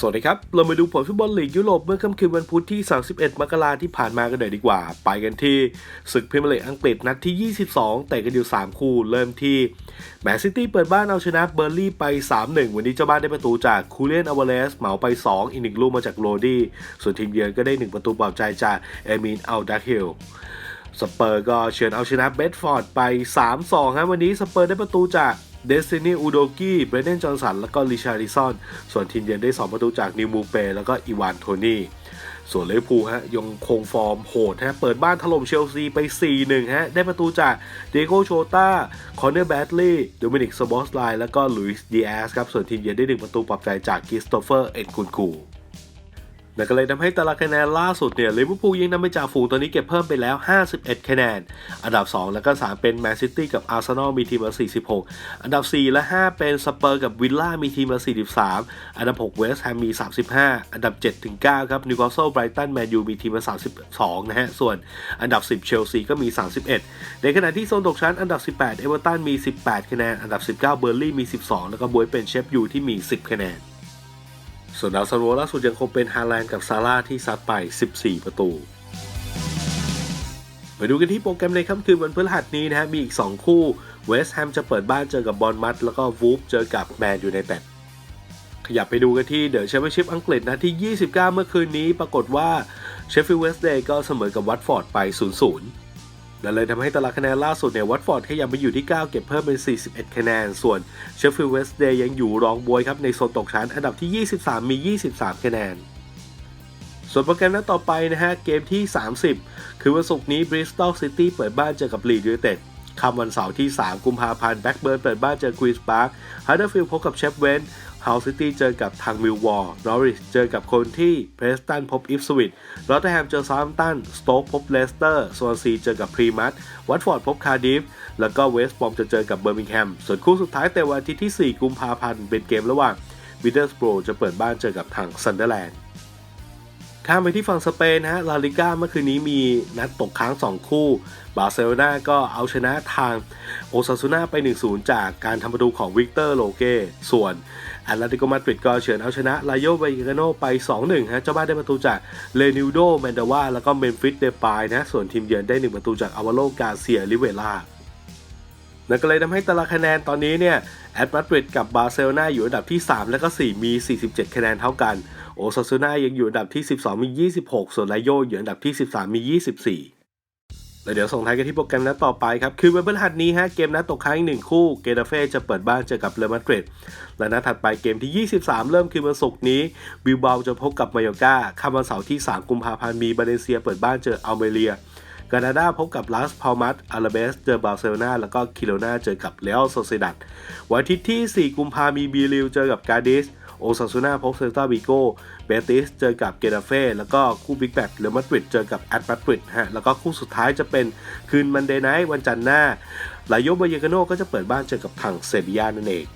สวัสดีครับ เรามาดูผลฟุตบอลลีกยุโรปเมื่อค่ำคืนวันพุธที่ 31 มกราที่ผ่านมากันหน่อยดีกว่า ไปกันที่ศึกพรีเมียร์ลีกอังกฤษนัดที่ 22แต่กันอยู่ 3 คู่ เริ่มที่แมนซิตี้เปิดบ้านเอาชนะเบอร์ลี่ไป 3-1 วันนี้เจ้าบ้านได้ประตูจากคูเลียนอเวเลสเหมาไป 2 อีกหนึ่งลูกมาจากโรดี้ส่วนทีมเยือนก็ได้ 1 ประตูปลอบใจจากเอมินอัลดักฮิลสเปอร์ก็เฉือนเอาชนะเบดฟอร์ดไป 3-2 ครับวันนี้สเปอร์ได้ประตูจาก เดซินีอูโดกี้ เบรเดนจอห์นสัน แล้วก็ลิชาริซอน ส่วนทีมเยือนได้ 2 ประตูจากนิวมูเป แล้วก็อีวานโทนี่ส่วนเลพูฮะยังคงฟอร์มโหดฮะเปิดบ้านถล่มเชลซีไป 4-1 ฮะ ได้ประตูจากเดโกโชตาคอนเนอร์แบดลีย์โดมินิกสบอสไลน์แล้วก็ลุยส์ดีแอสครับ ส่วนทีมเยือนได้ 1 ประตูปรับใจจากกิสโตเฟอร์ เอ็นคุนกู นั่นก็เลยทำให้ตารางคะแนนล่าสุดเนี่ยลิเวอร์พูลยังนำไปจากฝูงตอนนี้เก็บเพิ่มไปแล้ว 51 คะแนน อันดับ 2 แล้วก็ 3 เป็นแมนซิตี้กับอาร์เซนอลมีทีมละ 46 อันดับ 4 และ 5 เป็นสเปอร์กับวิลล่ามีทีมละ 43 อันดับ 6 เวสต์แฮมมี 35 อันดับ 7 ถึง 9 ครับนิวคาสเซิลไบรตันแมนยูมีทีมละ 32 นะฮะ ส่วนอันดับ 10 เชลซีก็มี 31 ในขณะที่โซนตกชั้นอันดับ 18 เอเวอร์ตันมี 18 คะแนน อันดับ 19 เบอร์ลี่มี 12 แล้วก็บวยเป็นเชฟยูที่มี 10 คะแนน ส่วนดาวซันโวล่าสุดยังคงเป็นฮาแลนด์กับซาร่าที่ซัดไป 14 ประตูไปดูกันที่โปรแกรมในค่ำคืนวันพฤหัสนี้นะฮะมีอีก 2 คู่เวสต์แฮมจะเปิดบ้านเจอกับบอลมัดแล้วก็วูฟเจอกับแมนยูไนเต็ดขยับไปดูกันที่เดอะแชมเปี้ยนชิพอังกฤษนะที่ 29 เมื่อคืนนี้ปรากฏว่าเชฟฟิลด์เวสต์เดย์ก็เสมอกับวัตฟอร์ดไป 0-0 นั่นเลยทำให้ตารางคะแนนล่าสุดเนี่ยวัตฟอร์ดขยับไปอยู่ที่ 9 เก็บเพิ่มเป็น 41 คะแนน ส่วนเชฟฟิลด์เวสเดย์ยังอยู่รองบวยครับในโซนตกชั้นอันดับที่ 23 มี 23 คะแนน ส่วนโปรแกรมนัดต่อไปนะฮะเกมที่ 30 คือวันศุกร์นี้บริสตอลซิตี้เปิดบ้านเจอกับลีดยูไนเต็ด ค่ำวันเสาร์ที่ 3 กุมภาพันธ์แบ็กเบิร์นเปิดบ้านเจอควีนส์พาร์คฮัตเดอร์ฟิลด์พบกับเชฟเวนเฮาซิตี้เจอกับทางมิลวอร์นอริชเจอกับคนที่เพรสตันพบอิฟสวิตลอตเทอร์แฮมเจอซาร์มตัน สโต๊กพบเลสเตอร์โซนซีเจอกับพรีมัตวัตฟอร์ดพบคาร์ดิฟ แล้วก็เวสต์บอมจะเจอกับเบอร์มิงแฮม ส่วนคู่สุดท้ายแต่วันอาทิตย์ที่ 4 กุมภาพันธ์เป็นเกมระหว่างวิเดอร์สโปรจะเปิดบ้านเจอกับทางซันเดอร์แลนด์ ข้ามไปที่ฝั่งสเปนนะฮะ ลาลิก้าเมื่อคืนนี้มีนัดตกค้าง 2 คู่ บาร์เซโลนาก็เอาชนะทางโอซาซูนาไป 1-0 จากการทำประตูของวิกเตอร์โลเกส่วนแอตเลติโกมาดริดก็เฉือนเอาชนะลาโยเวกาโนไป 2-1 ฮะ เจ้าบ้านได้ประตูจากเลนิวโดแมนดาวาแล้วก็เมมฟิสเดปายนะ ส่วนทีมเยือนได้ 1 ประตูจากอาวาโลกาเซียลิเวล่านั่นก็เลยทำให้ตารางคะแนนตอนนี้เนี่ยแอตมาดริดกับบาร์เซโลนาอยู่อันดับที่ 3 และก็ 4 มี 47 คะแนนเท่ากัน โอซาซูน่ายังอยู่อันดับที่ 12 มี 26 ส่วนไลโยอยู่อันดับที่ 13 มี 24แล้วเดี๋ยวส่งท้ายกันที่โปรแกรมนัดต่อไปครับ คือวันพฤหัสนี้ฮะ เกมนัดตกค้างอีกหนึ่งคู่ เกตาเฟ่จะเปิดบ้านเจอกับเรอัลมาดริด และนัดถัดไปเกมที่ 23 เริ่มคือวันศุกร์นี้ บิลบาจะพบกับมายอกาค่ำวันเสาร์ที่ 3 กุมภาพันธ์มีบาเลนเซียเปิดบ้านเจออัลเมเรียกานาดาพบกับลาสพามัสอาราเบส เจอบาร์เซโลนาแล้วก็คิโลนาเจอกับเรอัลโซเซดัดวันอาทิตย์ที่ 4 กุมภามีบีริวเจอกับกาดิส โอซาซูนาพบเซลตาบิโกเบติสเจอกับเกตาเฟ่แล้วก็คู่บิ๊กแบทเรอัลมาดริดเจอกับแอตมาดริดฮะแล้วก็คู่สุดท้ายจะเป็นคืนมันเดย์ไนท์วันจันทร์หน้าลาโยบเยกาโนก็จะเปิดบ้านเจอกับทางเซบียานั่นเอง